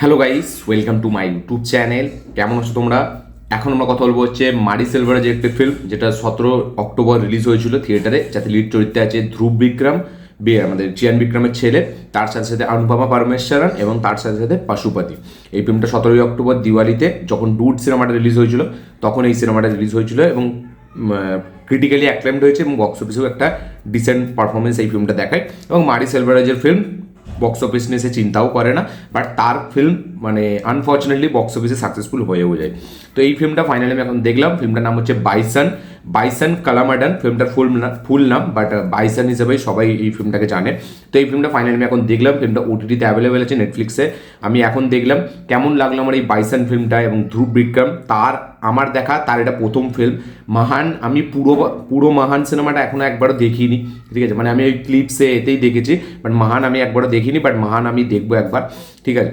Hello guys welcome to my YouTube channel কেমন আছো তোমরা? এখন আমরা কথা বলব হচ্ছে মারি সেলভারের একটি ফিল্ম যেটা সতেরো অক্টোবর রিলিজ হয়েছিল থিয়েটারে যাতে লিড চরিত্রে আছে ধ্রুব বিক্রম, বে, আমাদের চিয়ান বিক্রমের ছেলে, তার সাথে সাথে অনুপমা পরমেশ্বরন এবং তার সাথে সাথে পশুপতি। এই ফিল্মটা সতেরোই অক্টোবর দিওয়ালিতে যখন ডুড সিনেমাটা রিলিজ হয়েছিল, তখন এই সিনেমাটা রিলিজ হয়েছিল এবং ক্রিটিক্যালি অ্যাক্লেমড হয়েছে এবং বক্স অফিসেও একটা ডিসেন্ট পারফরমেন্স এই ফিল্মটা দেখায়। এবং মারি সেলভারাজের ফিল্ম বক্স অফিস নিয়ে সে চিন্তাও করে না বাট তার ফিল্ম মানে আনফর্চুনেটলি বক্স অফিসে সাকসেসফুল হয়েও যায়। তো এই ফিল্মটা ফাইনালি আমি এখন দেখলাম ফিল্মটার নাম হচ্ছে বাইসান বাইসান কালামাডান ফিল্মটার ফুল ফুল নাম বাট বাইসান হিসেবেই সবাই এই ফিল্মটাকে জানে। তো এই ফিল্মটা ফাইনালি আমি এখন দেখলাম ফিল্মটা ওটিটিতে অ্যাভেলেবেল আছে নেটফ্লিক্সে আমি এখন দেখলাম, কেমন লাগল আমার এই বাইসান ফিল্মটা এবং ধ্রুব বিক্রম তার আমার দেখা, তার এটা প্রথম ফিল্ম মহান, আমি পুরো পুরো মহান সিনেমাটা এখনও একবারও দেখিনি, ঠিক আছে? মানে আমি ওই ক্লিপসে এতেই দেখেছি বাট মহান আমি একবারও দেখিনি বাট মহান আমি দেখব একবার, ঠিক আছে?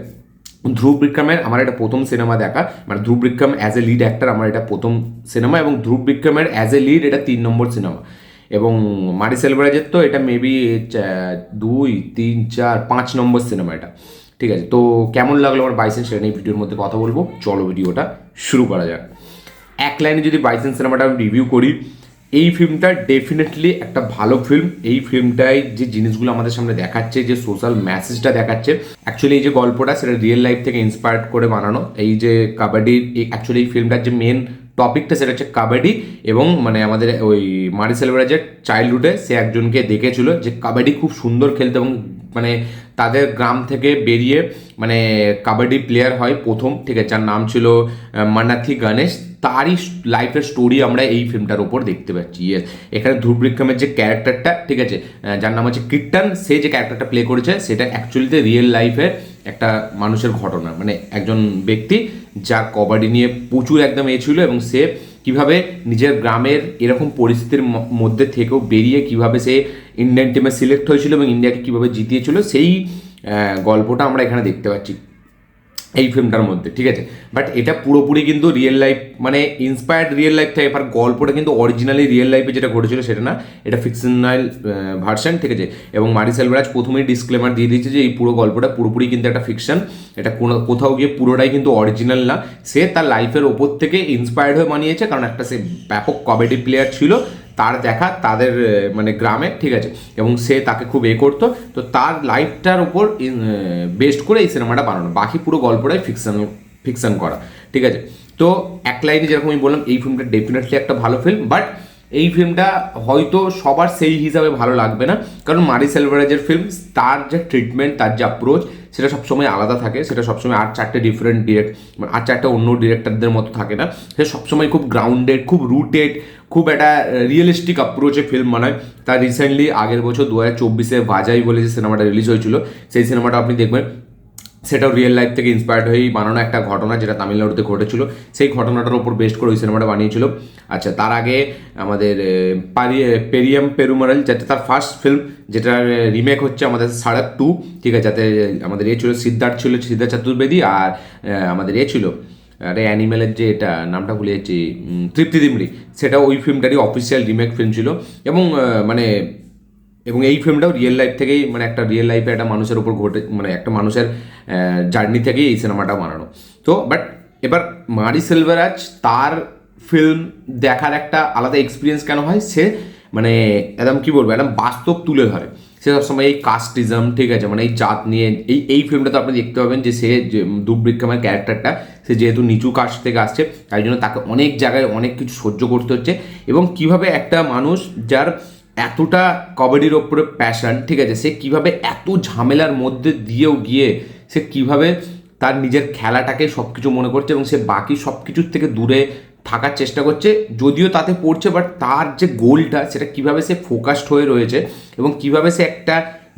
ধ্রুব বিক্রমের আমার এটা প্রথম সিনেমা দেখা মানে Dhruv Vikram as a lead actor আমার এটা প্রথম সিনেমা এবং ধ্রুব বিক্রমের অ্যাজ এ লিড এটা তিন নম্বর সিনেমা এবং মারি সেলভারাজের তো এটা মেবি দুই, তিন, চার, পাঁচ নম্বর সিনেমা এটা, ঠিক আছে? তো কেমন লাগল আমার বাইসেন্স সেটা নিয়ে ভিডিওর মধ্যে কথা বলব। চলো ভিডিওটা। শুরু করা যাক। এক লাইনে যদি বাইসেন্স সিনেমাটা আমি রিভিউ করি, এই ফিল্মটা ডেফিনেটলি একটা ভালো ফিল্ম এই ফিল্মটায় যে জিনিসগুলো আমাদের সামনে দেখাচ্ছে, যে সোশ্যাল মেসেজটা দেখাচ্ছে অ্যাকচুয়ালি এই যে গল্পটা সেটা রিয়েল লাইফ থেকে ইন্সপায়ার্ড করে বানানো। এই যে কাবাডি অ্যাকচুয়ালি এই ফিল্মটার যে মেন টপিকটা সেটা হচ্ছে কাবাডি এবং মানে আমাদের ওই মারি সেলভারাজের চাইল্ডহুডে সে একজনকে দেখেছিল যে কাবাডি খুব সুন্দর খেলতে এবং মানে তাদের গ্রাম থেকে বেরিয়ে মানে কাবাডি প্লেয়ার হয় প্রথম, ঠিক আছে, যার নাম ছিল মানাথি গণেশ। তারই লাইফের স্টোরি আমরা এই ফিল্মটার ওপর দেখতে পাচ্ছি ইয়েস এখানে ধ্রুব বিক্রমের যে ক্যারেক্টারটা ঠিক আছে যার নাম হচ্ছে কীর্তন, সে যে ক্যারেক্টারটা প্লে করেছে, সেটা অ্যাকচুয়ালিতে রিয়েল লাইফের একটা মানুষের ঘটনা মানে একজন ব্যক্তি যার কবাডি নিয়ে প্রচুর একদম এ ছিল এবং সে কীভাবে নিজের গ্রামের এরকম পরিস্থিতির মধ্যে থেকেও বেরিয়ে কীভাবে সে ইন্ডিয়ান টিমে সিলেক্ট হয়েছিল এবং ইন্ডিয়াকে কীভাবে জিতিয়েছিল, সেই গল্পটা আমরা এখানে দেখতে পাচ্ছি। এই ফিল্মটার মধ্যে, ঠিক আছে? বাট এটা পুরোপুরি কিন্তু রিয়েল লাইফ মানে ইন্সপায়ার্ড রিয়েল লাইফ থেকে এবার গল্পটা কিন্তু অরিজিনালি রিয়েল লাইফে যেটা ঘটেছিল সেটা না, এটা ফিকশনাল ভার্সন ঠিক আছে? এবং মারি সেলভরাজ প্রথমেই ডিসক্লেমার দিয়ে দিয়েছে যে এই পুরো গল্পটা পুরোপুরি কিন্তু একটা ফিকশন এটা কোনো, কোথাও গিয়ে পুরোটাই কিন্তু অরিজিনাল না। সে তার লাইফের ওপর থেকে ইন্সপায়ার্ড হয়ে বানিয়েছে, কারণ একটা সে ব্যাপক কমেডি প্লেয়ার ছিল তার দেখা তাদের মানে গ্রামে, ঠিক আছে? এবং সে তাকে খুব এ করতো। তো তার লাইফটার উপর বেস্ট করে এই সিনেমাটা বানানো। বাকি পুরো গল্পটাই ফিকশন ফিকশন করা, ঠিক আছে? তো এক লাইনে যেরকম আমি বললাম, এই ফিল্মটা ডেফিনেটলি একটা ভালো ফিল্ম বাট এই ফিল্মটা হয়তো সবার সেই হিসাবে ভালো লাগবে না। কারণ মারি সেলভারেজের ফিল্ম তার যে ট্রিটমেন্ট তার যে অ্যাপ্রোচ সেটা সবসময় আলাদা থাকে। সেটা সবসময় আর চারটে ডিফারেন্ট ডিরেক্ট মানে আর চারটে অন্য ডিরেক্টরদের মতো থাকে না। সে সবসময় খুব গ্রাউন্ডেড খুব রুটেড খুব একটা রিয়েলিস্টিক অ্যাপ্রোচে ফিল্ম বানায়। তার রিসেন্টলি আগের বছর দু হাজার চব্বিশে বাজাই বলে যে সিনেমাটা রিলিজ হয়েছিল, সেই সিনেমাটা আপনি দেখবেন। সেটাও রিয়েল লাইফ থেকে ইন্সপায়ার্ড হয়েই বানানো একটা ঘটনা যেটা তামিলনাড়ুতে ঘটেছিল। সেই ঘটনাটার উপর বেস্ট করে ওই সিনেমাটা বানিয়েছিল। আচ্ছা তার আগে আমাদের পারি পেরিয়াম পেরুমারাল, যাতে তার ফার্স্ট ফিল্ম যেটা রিমেক হচ্ছে আমাদের সাড়ক টু ঠিক আছে? যাতে আমাদের এ ছিল সিদ্ধার্থ ছিল সিদ্ধার্থ চতুর্বেদী আর আমাদের এ ছিল, আরে অ্যানিমেলের যে এটা, নামটা ভুলে যাচ্ছি তৃপ্তি দিমড়ি সেটা ওই ফিল্মটারই অফিসিয়াল রিমেক ফিল্ম ছিল। এবং মানে এবং এই ফিল্মটাও রিয়েল লাইফ থেকেই মানে একটা রিয়েল লাইফে একটা মানুষের উপর ঘটে মানে একটা মানুষের জার্নি থেকেই এই সিনেমাটা বানানো। তো বাট এবার মারি সেলভারাজ তার ফিল্ম দেখার একটা আলাদা এক্সপিরিয়েন্স কেন হয়? সে মানে একদম কী বলব? একদম বাস্তব তুলে ধরে। সে সবসময় এই কাস্টিজম ঠিক আছে? মানে এই জাত নিয়ে, এই এই ফিল্মটাতে আপনি দেখতে পাবেন যে সে দুবৃক্ষমের ক্যারেক্টারটা সে যেহেতু নিচু কাস্ট থেকে আসছে, তাই জন্য তাকে অনেক জায়গায় অনেক কিছু সহ্য করতে হচ্ছে। এবং কীভাবে একটা মানুষ যার এতটা কবাডির ওপরে প্যাশন ঠিক আছে, সে কীভাবে এত ঝামেলার মধ্যে দিয়েও গিয়ে সে কীভাবে তার নিজের খেলাটাকে সব কিছু মনে করছে এবং সে বাকি সব কিছুর থেকে দূরে থাকার চেষ্টা করছে, যদিও তাতে পড়ছে বাট তার যে গোলটা সেটা কীভাবে সে ফোকাসড হয়ে রয়েছে এবং কীভাবে সে একটা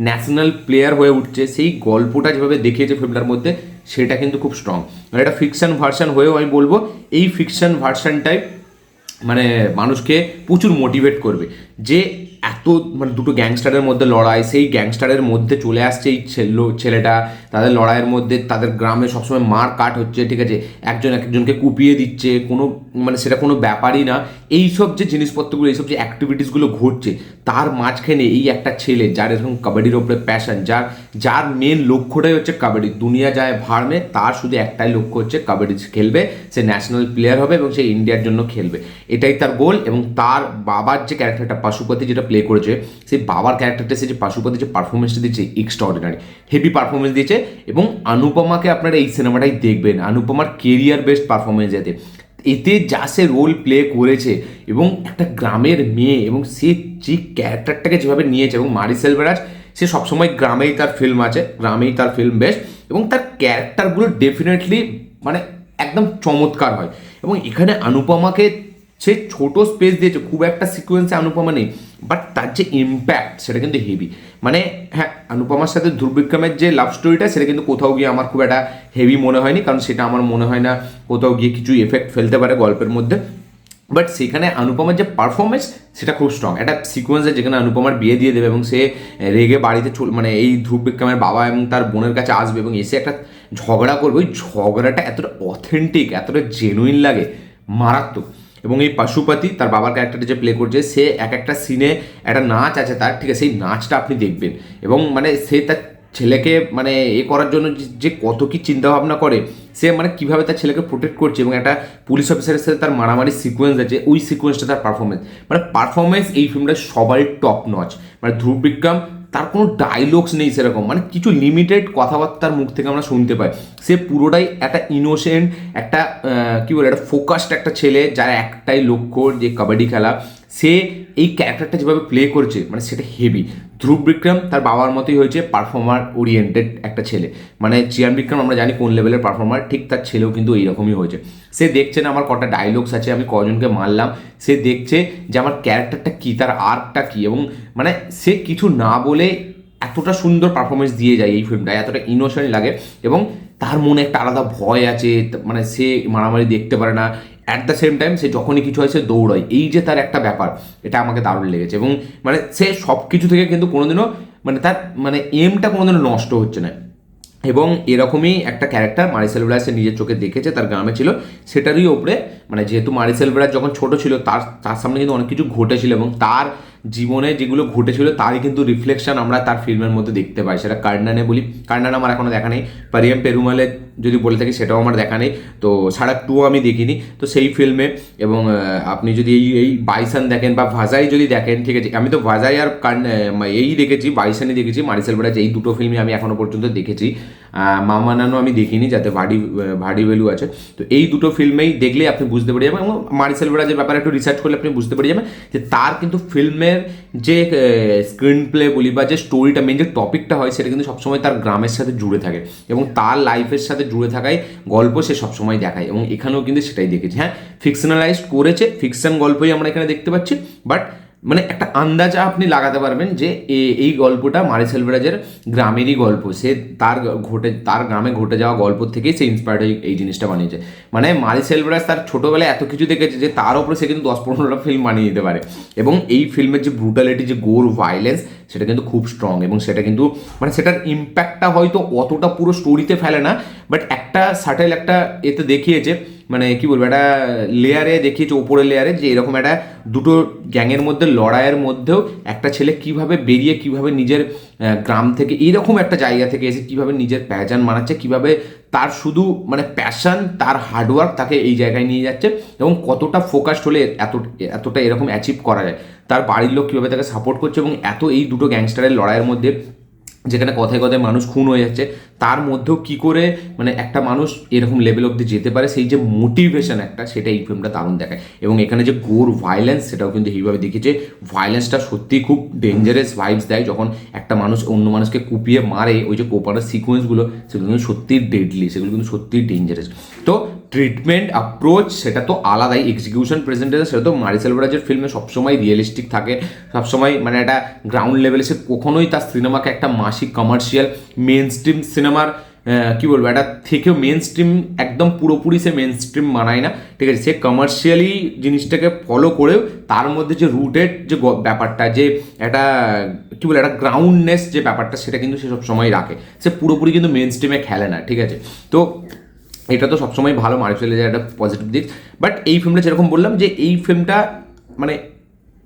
ন্যাশনাল প্লেয়ার হয়ে উঠছে, সেই গল্পটা যেভাবে দেখিয়েছে ফিল্মটার মধ্যে, সেটা কিন্তু খুব স্ট্রং মানে এটা ফিকশন ভার্সান হয়েও আমি বলব, এই ফিকশন ভার্সানটাই মানে মানুষকে প্রচুর মোটিভেট করবে যে এত মানে দুটো গ্যাংস্টারের মধ্যে লড়াই, সেই গ্যাংস্টারের মধ্যে চলে আসছে এই ছেলে, ছেলেটা, তাদের লড়াইয়ের মধ্যে তাদের গ্রামে সবসময় মার কাট হচ্ছে, ঠিক আছে? একজন একজনকে কুপিয়ে দিচ্ছে, কোনো মানে সেটা কোনো ব্যাপারই না। এইসব যে জিনিসপত্রগুলো, এইসব যে অ্যাক্টিভিটিসগুলো ঘটছে, তার মাঝখানে এই একটা ছেলে, যার এরকম কাবাডির ওপরে প্যাশন যার যার মেন লক্ষ্যটাই হচ্ছে কাবাডি। দুনিয়া যায় ভাড়মে তার শুধু একটাই লক্ষ্য হচ্ছে কাবাডি খেলবে, সে ন্যাশনাল প্লেয়ার হবে এবং সে ইন্ডিয়ার জন্য খেলবে। এটাই তার গোল এবং তার বাবার যে ক্যারেক্টারটা পাশুপতি যেটা প্লে করেছে, সেই বাবার ক্যারেক্টারটা সে যে পাশুপতি যে পারফরমেন্সটা দিচ্ছে এক্সট্রা অর্ডিনারি হেভি পারফরমেন্স দিয়েছে এবং অনুপমাকে আপনারা এই সিনেমাটাই দেখবেন অনুপমার কেরিয়ার বেস্ট পারফরমেন্স এতে। এতে যা সে রোল প্লে করেছে এবং একটা গ্রামের মেয়ে এবং সে যে ক্যারেক্টারটাকে যেভাবে নিয়েছে এবং মারি সেলভেরাজ, সে সবসময় গ্রামেই তার ফিল্ম আছে, গ্রামেই তার ফিল্ম বেস্ট এবং তার ক্যারেক্টারগুলো ডেফিনেটলি মানে একদম চমৎকার হয়। এবং এখানে অনুপমাকে সে ছোট স্পেস দিয়েছে, খুব একটা সিকোয়েন্সে অনুপমা নেই। বাট তার যে ইম্প্যাক্ট সেটা কিন্তু হেভি মানে হ্যাঁ অনুপমার সাথে দুর্বিক্রমের যে লাভ স্টোরিটা সেটা কিন্তু কোথাও গিয়ে আমার খুব একটা হেভি মনে হয়নি, কারণ সেটা আমার মনে হয় না কোথাও গিয়ে কিছু এফেক্ট ফেলতে পারে গল্পের মধ্যে। বাট সেখানে অনুপমার যে পারফরমেন্স সেটা খুব স্ট্রং একটা সিকোয়েন্সে যেখানে অনুপমার বিয়ে দিয়ে দেবে এবং সে রেগে বাড়িতে মানে এই ধ্রুব বিক্রমের বাবা এবং তার বোনের কাছে আসবে এবং এসে একটা ঝগড়া করবে। ওই ঝগড়াটা এতটা অথেন্টিক এতটা জেনুইন লাগে, মারাত্মক। এবং এই পশুপতি তার বাবার ক্যারেক্টারটা যে প্লে করছে, সে এক একটা সিনে একটা নাচ আছে তার, ঠিক আছে? সেই নাচটা আপনি দেখবেন। এবং মানে সে তার ছেলেকে মানে এ করার জন্য যে- কত কি চিন্তা ভাবনা করে, সে মানে কীভাবে তার ছেলেকে প্রোটেক্ট করছে এবং একটা পুলিশ অফিসারের সাথে তার মারামারি সিকোয়েন্স আছে, ওই সিকোয়েন্সটা তার পারফরমেন্স মানে পারফরমেন্স এই ফিল্মটা সবাই টপ নচ মানে ধ্রুব বিক্রম তার কোনো ডায়লগস নেই সেরকম। মানে কিছু লিমিটেড কথাবার্তার মুখ থেকে আমরা শুনতে পাই। সে পুরোটাই একটা ইনোসেন্ট একটা কী বলে, একটা ফোকাসড একটা ছেলে যার একটাই লক্ষ্য যে কাবাডি খেলা। সে এই ক্যারেক্টারটা যেভাবে প্লে করছে মানে সেটা হেভি ধ্রুব বিক্রম তার বাবার মতোই হয়েছে পারফর্মার ওরিয়েন্টেড একটা ছেলে। মানে চিয়ান বিক্রম আমরা জানি কোন লেভেলের পারফর্মার ঠিক তার ছেলেও কিন্তু এইরকমই হয়েছে। সে দেখছে না আমার কটা ডায়লগস আছে, আমি কজনকে মারলাম। সে দেখছে যে আমার ক্যারেক্টারটা কী, তার আর্কটা কী এবং মানে সে কিছু না বলে এতটা সুন্দর পারফরমেন্স দিয়ে যায় এই ফিল্মটা এতটা ইনোসেন্ট লাগে এবং তার মনে একটা আলাদা ভয় আছে মানে সে মারামারি দেখতে পারে না। অ্যাট দ্য সেম টাইম সে যখনই কিছু হয়, সে দৌড়ায়। এই যে তার একটা ব্যাপার, এটা আমাকে দারুণ লেগেছে এবং মানে সে সব কিছু থেকে কিন্তু কোনোদিনও মানে তার মানে এমটা কোনোদিনও নষ্ট হচ্ছে না। এবং এরকমই একটা ক্যারেক্টার মারিসেল ব্রাজ সে নিজের চোখে দেখেছে, তার গ্রামে ছিল। সেটারই ওপরে মানে যেহেতু মারিসেল ব্রাজ যখন ছোট ছিল, তার তার সামনে কিন্তু অনেক কিছু ঘটেছিল এবং তার জীবনে যেগুলো ঘটেছিল তারই কিন্তু রিফ্লেকশন আমরা তার ফিল্মের মধ্যে দেখতে পাই। সেটা কার্নানে বলি। কার্নান আমার এখনও দেখা নেই। পারিয়াম পেরুমালে যদি বলে থাকি সেটাও আমার দেখা নেই। তো সারা টু আমি দেখিনি। তো সেই ফিল্মে এবং আপনি যদি এই এই বাইসান দেখেন বা ভাজাই যদি দেখেন, ঠিক আছে, আমি তো ভাজাই আর কার্ন এই দেখেছি, বাইসানই দেখেছি, মারিসেল ব্রাজ, এই দুটো ফিল্মই আমি এখনও পর্যন্ত দেখেছি। মামানানো আমি দেখিনি, যাতে ভাডি ভাডি ভ্যালু আছে। তো এই দুটো ফিল্মেই দেখলে আপনি বুঝতে পেরে যাবেন এবং মারিসেল ব্রাজের ব্যাপারে একটু রিসার্চ করলে আপনি বুঝতে পেরে যাবেন যে তার কিন্তু ফিল্মের যে স্ক্রিন প্লে বলি বা যে স্টোরিটা মেন যে টপিকটা হয়, সেটা কিন্তু সবসময় তার গ্রামের সাথে জুড়ে থাকে এবং তার লাইফের সাথে জুড়ে থাকায় গল্প সে সবসময় দেখায় এবং এখানেও কিন্তু সেটাই দেখেছি। হ্যাঁ ফিকশনালাইজড করেছে ফিকশন গল্পই আমরা এখানে দেখতে পাচ্ছি বাট মানে একটা আন্দাজা আপনি লাগাতে পারবেন যে এই গল্পটা মারি সেলভরাজের গ্রামেরই গল্প। সে তার ঘটে, তার গ্রামে ঘটে যাওয়া গল্প থেকেই সে ইন্সপায়ার্ড হয়ে এই জিনিসটা বানিয়েছে। মানে মারি সেলভরাজ তার ছোটোবেলায় এত কিছু দেখেছে যে তার উপরে সে কিন্তু দশ পনেরোটা ফিল্ম বানিয়ে দিতে পারে। এবং এই ফিল্মের যে ব্রুটালিটি যে গোর ভাইলেন্স সেটা কিন্তু খুব স্ট্রং এবং সেটা কিন্তু মানে সেটার ইম্প্যাক্টটা হয়তো অতটা পুরো স্টোরিতে ফেলে না বাট একটা সাটেল একটা এতে দেখিয়েছে মানে কি বলব, একটা লেয়ারে দেখিয়েছে ওপরের লেয়ারে যে এরকম একটা দুটো গ্যাংয়ের মধ্যে, লড়াইয়ের মধ্যেও একটা ছেলে কীভাবে বেরিয়ে, কীভাবে নিজের গ্রাম থেকে, এইরকম একটা জায়গা থেকে এসে কীভাবে নিজের প্যাজান মানাচ্ছে, কীভাবে তার শুধু মানে প্যাশন তার হার্ডওয়ার্ক তাকে এই জায়গায় নিয়ে যাচ্ছে এবং কতটা ফোকাসড হলে এত, এতটা এরকম অ্যাচিভ করা যায়। তার বাড়ির লোক কীভাবে তাকে সাপোর্ট করছে এবং এত এই দুটো গ্যাংস্টারের লড়াইয়ের মধ্যে যেখানে কথায় কথায় মানুষ খুন হয়ে যাচ্ছে, তার মধ্যেও কি করে মানে একটা মানুষ এরকম লেভেল অব্দি যেতে পারে, সেই যে মোটিভেশন একটা, সেটা এই ফিল্মটা দারুণ দেখায়। এবং এখানে যে গোর ভায়োলেন্স সেটাও কিন্তু এইভাবে দেখিয়েছে। ভায়োলেন্সটা সত্যিই খুব ডেঞ্জারাস ভাইবস দেয়, যখন একটা মানুষ অন্য মানুষকে কুপিয়ে মারে, ওই যে কোপানোর সিকোয়েন্সগুলো সেগুলো কিন্তু সত্যিই ডেডলি সেগুলো কিন্তু সত্যিই ডেঞ্জারাস তো ট্রিটমেন্ট অ্যাপ্রোচ সেটা তো আলাদাই। এক্সিকিউশন প্রেজেন্টেশন সেটা তো মারিসেল ব্রাজের ফিল্মে সবসময় রিয়েলিস্টিক থাকে। সবসময় মানে একটা গ্রাউন্ড লেভেলে সে কখনোই তার সিনেমাকে একটা মাসিক কমার্শিয়াল মেন স্ট্রিম সিনেমার কী বলব এটা থেকেও মেন স্ট্রিম একদম পুরোপুরি সে মেন স্ট্রিম মানায় না। ঠিক আছে, সে কমার্শিয়ালি জিনিসটাকে ফলো করেও তার মধ্যে যে রুটেড যে ব্যাপারটা, যে একটা, কী বলে, একটা গ্রাউন্ডনেস যে ব্যাপারটা, সেটা কিন্তু সে সব সময় রাখে। সে পুরোপুরি কিন্তু মেন স্ট্রিমে খেলে না, ঠিক আছে? তো এটা তো সবসময় ভালো মার্শালের একটা পজিটিভ দিক। বাট এই ফিল্মটা যেরকম বললাম যে এই ফিল্মটা মানে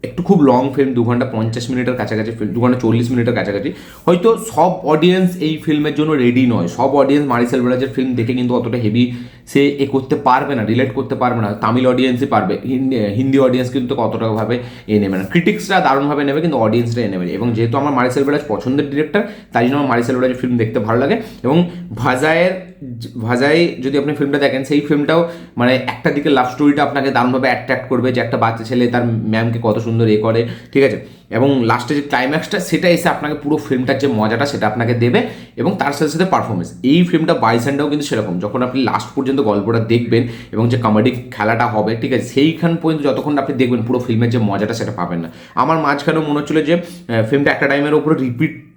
একটু খুব লং ফিল্ম দু ঘণ্টা পঞ্চাশ মিনিটের কাছাকাছি ফিল্ম দু ঘণ্টা চল্লিশ মিনিটের কাছাকাছি। হয়তো সব অডিয়েন্স এই ফিল্মের জন্য রেডি নয়। সব অডিয়েন্স মারিসেল বেরাজের ফিল্ম দেখে কিন্তু অতটা হেভি সে এ করতে পারবে না রিলেট করতে পারবে না। তামিল অডিয়েন্সই পারবে, হিন্দি হিন্দি অডিয়েন্স কিন্তু কতটাভাবে এ নেবে না। ক্রিটিক্সরা দারুণভাবে নেবে, কিন্তু অডিয়েন্সরা এ নেবে এবং যেহেতু আমার মারিসেল বেরাজ পছন্দের ডিরেক্টর তাই জন্য আমার মারিসেল বেরাজের ফিল্ম দেখতে ভালো লাগে। এবং ভাজায়ের ভাজাই যদি আপনি ফিল্মটা দেখেন, সেই ফিল্মটাও মানে একটা দিকে লাভ স্টোরিটা আপনাকে দারুণভাবে অ্যাট্রাক্ট করবে যে একটা বাচ্চা ছেলে তার ম্যামকে কত সুন্দর এ করে, ঠিক আছে? এবং লাস্টে যে ক্লাইম্যাক্সটা সেটা এসে আপনাকে পুরো ফিল্মটার যে মজাটা, সেটা আপনাকে দেবে এবং তার সাথে সাথে পারফরমেন্স এই ফিল্মটা বাইসেন্ডাও কিন্তু সেরকম। যখন আপনি লাস্ট পর্যন্ত গল্পটা দেখবেন এবং যে কমেডি খেলাটা হবে, ঠিক আছে? সেইখান পর্যন্ত যতক্ষণ আপনি দেখবেন, পুরো ফিল্মের যে মজাটা, সেটা পাবেন না। আমার মাঝখানেও মনে হচ্ছিল যে ফিল্মটা একটা টাইমের উপরে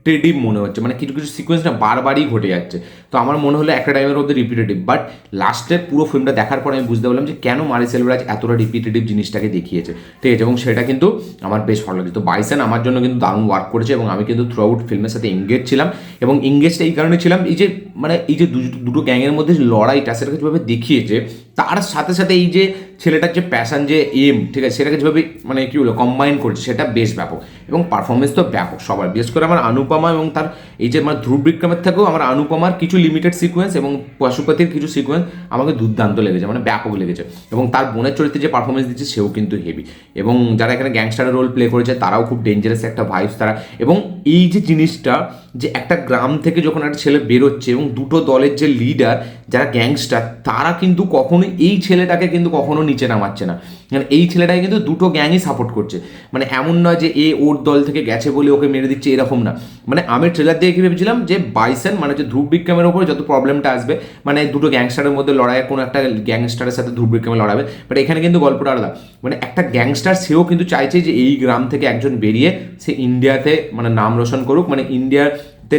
রিপিটেটিভ মনে হচ্ছে। মানে কিছু কিছু সিকোয়েন্স না বারবারই ঘটে যাচ্ছে। তো আমার মনে হলো একটা টাইমের মধ্যে রিপিটেটিভ বাট লাস্টে পুরো ফিল্মটা দেখার পরে আমি বুঝতে পারলাম যে কেন মারি সেলভরাজ এতটা রিপিটেটিভ জিনিসটাকে দেখিয়েছে। ঠিক আছে, এবং সেটা কিন্তু আমার বেশ ভালো লাগে তো বাইসেন আমার জন্য কিন্তু দারুণ ওয়ার্ক করেছে, এবং আমি কিন্তু থ্রু আউট ফিল্মের সাথে এঙ্গেজ ছিলাম, এবং এঙ্গেজটা এই কারণে ছিলাম, এই যে মানে এই যে দুটো গ্যাংয়ের মধ্যে লড়াইটা সেটাকে যেভাবে দেখিয়েছে, তার সাথে সাথে এই যে ছেলেটার যে প্যাশান যে এম ঠিক আছে, সেটাকে যেভাবে মানে কি বলো কম্বাইন করছে, সেটা বেশ ব্যাপক, এবং পারফরমেন্স তো ব্যাপক সবার, বিশেষ করে আমার অনুপমা এবং তার এই যে আমার ধ্রুব বিক্রমের থেকেও আমার অনুপমার কিছু লিমিটেড সিকোয়েন্স এবং পশুপতির কিছু সিকোয়েন্স আমাকে দুর্দান্ত লেগেছে মানে ব্যাপক লেগেছে। এবং তার বোনের চরিত্রে যে পারফরমেন্স দিচ্ছে সেও কিন্তু হেভি এবং যারা এখানে গ্যাংস্টারের রোল প্লে করেছে, তারাও খুব ডেঞ্জারাস একটা ভাইবস তারা। এবং এই যে জিনিসটা, যে একটা গ্রাম থেকে যখন একটা ছেলে বেরোচ্ছে এবং দুটো দলের যে লিডার যারা গ্যাংস্টার তারা কিন্তু কখনো এই ছেলেটাকে কিন্তু কখনো নিচে নামাচ্ছে না। মানে এই ছেলেটাকে কিন্তু দুটো গ্যাংই সাপোর্ট করছে। মানে এমন নয় যে এ ওর দল থেকে গেছে বলে ওকে মেরে দিচ্ছে, এরকম না। মানে আমি ট্রেলার কি ভেবেছিলাম যে বাইসেন মানে যে ধ্রুব বিক্রমের ওপরে যত প্রবলেমটা আসবে মানে দুটো গ্যাংস্টারের মধ্যে লড়াইয়ের কোনো একটা গ্যাংস্টারের সাথে ধ্রুব বিক্রমে লড়াবে। বাট এখানে কিন্তু গল্পটা আলাদা। মানে একটা গ্যাংস্টার সেও কিন্তু চাইছে যে এই গ্রাম থেকে একজন বেরিয়ে সে ইন্ডিয়াতে মানে নাম রোশন করুক মানে ইন্ডিয়ার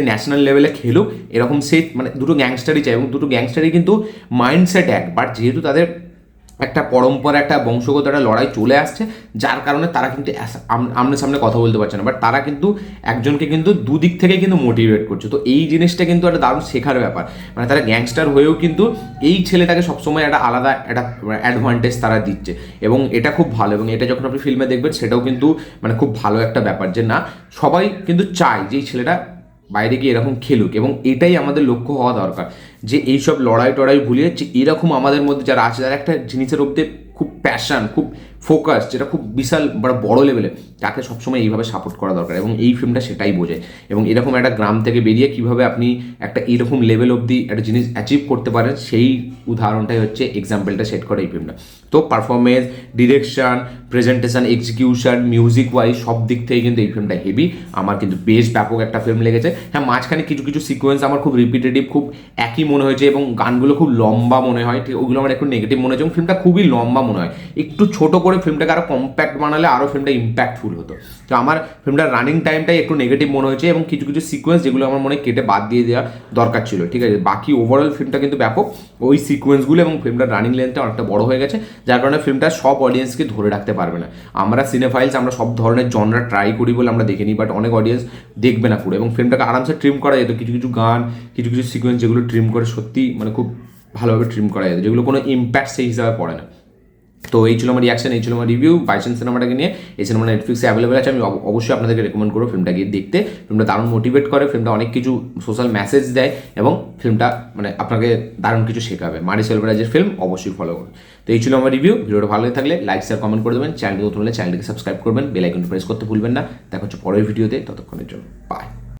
ন্যাশনাল লেভেলে খেলুক, এরকম সে মানে দুটো গ্যাংস্টারই চাই এবং দুটো গ্যাংস্টারই কিন্তু মাইন্ডসেট এক। বাট যেহেতু তাদের একটা পরম্পরা, একটা বংশগত, একটা লড়াই চলে আসছে, যার কারণে তারা কিন্তু আমনে সামনে কথা বলতে পারছে না। বাট তারা কিন্তু একজনকে কিন্তু দুদিক থেকে কিন্তু মোটিভেট করছে। তো এই জিনিসটা কিন্তু একটা দারুণ শেখার ব্যাপার। মানে তারা গ্যাংস্টার হয়েও কিন্তু এই ছেলেটাকে সবসময় একটা আলাদা, একটা অ্যাডভান্টেজ তারা দিচ্ছে। এবং এটা খুব ভালো, এবং এটা যখন আপনি ফিল্মে দেখবেন, সেটাও কিন্তু মানে খুব ভালো একটা ব্যাপার যে না, সবাই কিন্তু চায় যে এই ছেলেটা বাইরে গিয়ে এরকম খেলুক এবং এটাই আমাদের লক্ষ্য হওয়া দরকার যে এইসব লড়াই টড়াই ভুলিয়ে যে এরকম আমাদের মধ্যে যারা আছে, যারা একটা জিনিসের মধ্যে খুব প্যাশান খুব ফোকাস যেটা খুব বিশাল বড় বড় লেভেলে তাকে সবসময় এইভাবে সাপোর্ট করা দরকার। এবং এই ফিল্মটা সেটাই বোঝে। এবং এরকম একটা গ্রাম থেকে বেরিয়ে কীভাবে আপনি একটা এরকম লেভেল অবধি একটা জিনিস অ্যাচিভ করতে পারেন, সেই উদাহরণটাই হচ্ছে এক্সাম্পলটা সেট করে এই ফিল্মটা তো performance direction presentation execution music wise সব দিক থেকে কিন্তু এই ফিল্মটা হেভি আমার কিন্তু বেশ ব্যাপক একটা ফিল্ম লেগেছে। হ্যাঁ মাঝখানে কিছু কিছু সিকোয়েন্স আমার খুব রিপিটেটিভ খুব একই মনে হয়েছে এবং গানগুলো খুব লম্বা মনে হয়। ঠিক, ওগুলো আমার একটু নেগেটিভ মনে হয়েছে এবং ফিল্মটা খুবই লম্বা মনে হয়। একটু ছোট করে ফিল্মটাকে আরও কম্প্যাক্ট বানালে আরও ফিল্মটা ইম্প্যাক্টফুল হতো। তো আমার ফিল্মটার রানিং টাইমটাই একটু নেগেটিভ মনে হয়েছে এবং কিছু কিছু সিকোয়েন্স যেগুলো আমার মনে কেটে বাদ দিয়ে দেওয়া দরকার ছিল, ঠিক আছে? বাকি ওভারঅল ফিল্মটা কিন্তু ব্যাপক। ওই সিকোয়েন্সগুলো এবং ফিল্মটার রানিং লেন্থটা অনেকটা বড় হয়ে গেছে, যার কারণে ফিল্মটা সব অডিয়েন্সকে ধরে রাখতে পারবে না। আমরা সিনেফাইলস আমরা সব ধরনের জনরা ট্রাই করি বলে আমরা দেখে নিই বাট অনেক অডিয়েন্স দেখবে না পুরো। এবং ফিল্মটাকে আরামসে ট্রিম করা যেত। কিছু কিছু গান, কিছু কিছু সিকোয়েন্স যেগুলো ট্রিম করে সত্যি মানে খুব ভালোভাবে ট্রিম করা যেত, যেগুলো কোনো ইম্প্যাক্ট সেই হিসাবে পড়ে না। তো এই ছিল আমার রিয়াকশন এই ছিল আমার রিভিউ বাইসেন সিনেমাটাকে নিয়ে? এই সিনেমা নেটফ্লিক্সে অ্যাভেলেবল আছে। আমি অব- অবশ্যই আপনাদেরকে রেকমেন্ড করব ফিল্মটা গিয়ে দেখতে। ফিল্মটা দারুণ মোটিভেট করে। ফিল্মটা অনেক কিছু সোশ্যাল মেসেজ দেয় এবং ফিল্মটা মানে আপনাকে দারুণ কিছু শেখাবে। মারি সেলভরাজের ফিল্ম অবশ্যই ফলো করুন। তো এই ছিল আমার রিভিউ ভিডিওটা ভালো থাকলে লাইক শেয়ার কমেন্ট করে দেবেন। চ্যানেলটি নতুন হলে চ্যানেলটিকে সাবস্ক্রাইব করবেন। বেল আইকনটি প্রেস করতে ভুলবেন না। দেখা হচ্ছে পরের ভিডিওতে ততক্ষণের জন্য। বাই